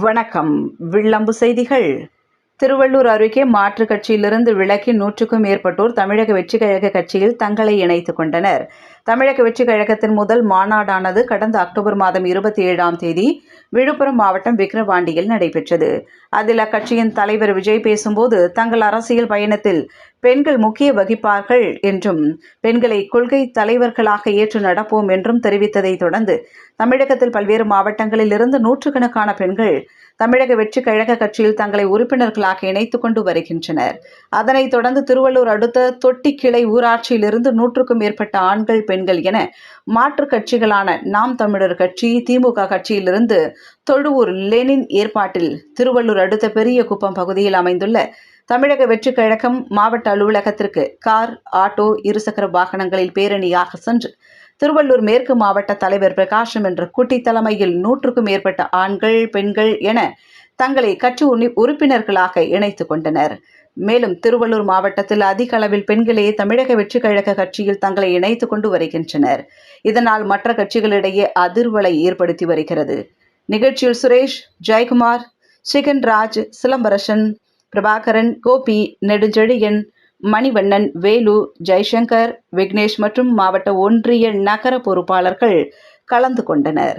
வணக்கம். வில்லம்பு செய்திகள். திருவள்ளூர் அருகே மாற்றுக் கட்சியிலிருந்து விலக்கி நூற்றுக்கும் மேற்பட்டோர் தமிழக வெற்றி கழக கட்சியில் தங்களை இணைத்துக் கொண்டனர். தமிழக வெற்றி கழகத்தின் முதல் மாநாடானது கடந்த அக்டோபர் மாதம் இருபத்தி ஏழாம் தேதி விழுப்புரம் மாவட்டம் விக்கிரவாண்டியில் நடைபெற்றது. அதில் அக்கட்சியின் தலைவர் விஜய் பேசும்போது தங்கள் அரசியல் பயணத்தில் பெண்கள் முக்கிய வகிப்பார்கள் என்றும் பெண்களை கொள்கை தலைவர்களாக ஏற்று நடப்போம் என்றும் தெரிவித்ததை தொடர்ந்து தமிழகத்தில் பல்வேறு மாவட்டங்களில் இருந்து நூற்றுக்கணக்கான பெண்கள் தமிழக வெற்றி கழக கட்சியில் தங்களை உறுப்பினர்களாக இணைத்துக் கொண்டு வருகின்றனர். அதனைத் தொடர்ந்து திருவள்ளூர் அடுத்த தொட்டி கிளை ஊராட்சியிலிருந்து நூற்றுக்கும் மேற்பட்ட ஆண்கள் பெண்கள் என மாற்றுக் கட்சிகளான நாம் தமிழர் கட்சி திமுக கட்சியிலிருந்து தொழுவூர் லெனின் ஏற்பாட்டில் திருவள்ளூர் அடுத்த பெரிய குப்பம் பகுதியில் அமைந்துள்ள தமிழக வெற்றிக் கழகம் மாவட்ட அலுவலகத்திற்கு கார் ஆட்டோ இருசக்கர வாகனங்களில் பேரணியாக சென்று திருவள்ளூர் மேற்கு மாவட்ட தலைவர் பிரகாஷம் என்ற குட்டி தலைமையில் நூற்றுக்கும் மேற்பட்ட ஆண்கள் பெண்கள் என தங்களை கட்சி உறுப்பினர்களாக இணைத்துக் கொண்டனர். மேலும் திருவள்ளூர் மாவட்டத்தில் அதிக அளவில் பெண்களே தமிழக வெற்றி கழக கட்சியில் தங்களை இணைத்துக் கொண்டு வருகின்றனர். இதனால் மற்ற கட்சிகளிடையே அதிர்வலை ஏற்படுத்தி வருகிறது. நிகழ்ச்சியில் சுரேஷ் ஜெயக்குமார் சிகன் ராஜ் சிலம்பரசன் பிரபாகரன் கோபி நெடுஞ்செழியன் மணிவண்ணன் வேலு ஜெய்சங்கர் விக்னேஷ் மற்றும் மாவட்ட ஒன்றிய நகர பொறுப்பாளர்கள் கலந்து கொண்டனர்.